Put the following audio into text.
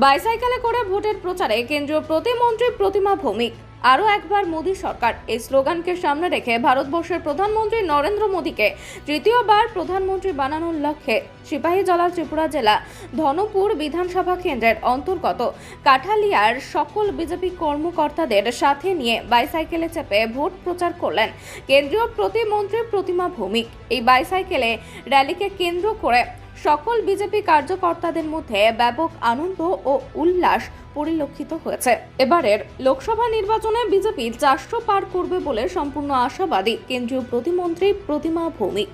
বাইসাইকেলে করে ভোটের প্রচারে কেন্দ্রীয় প্রতিমন্ত্রী প্রতিমা ভৌমিক। আরও একবার মোদী সরকার। এই স্লোগানকে সামনে রেখে ভারতবর্ষের প্রধানমন্ত্রী নরেন্দ্র মোদীকে তৃতীয়বার প্রধানমন্ত্রী বানানোর লক্ষ্যে সিপাহীজলা ত্রিপুরা জেলা ধনপুর বিধানসভা কেন্দ্রের অন্তর্গত কাঠালিয়ার সকল বিজেপি কর্মকর্তাদের সাথে নিয়ে বাইসাইকেলে চেপে ভোট প্রচার করলেন কেন্দ্রীয় প্রতিমন্ত্রী প্রতিমা ভৌমিক। এই বাইসাইকেলে র্যালিকে কেন্দ্র করে সকল বিজেপি কার্যকর্তাদের মধ্যে ব্যাপক আনন্দ ও উল্লাস পরিলক্ষিত হয়েছে। এবারের লোকসভা নির্বাচনে বিজেপি চারশো পার করবে বলে সম্পূর্ণ আশাবাদী কেন্দ্রীয় প্রতিমন্ত্রী প্রতিমা ভৌমিক।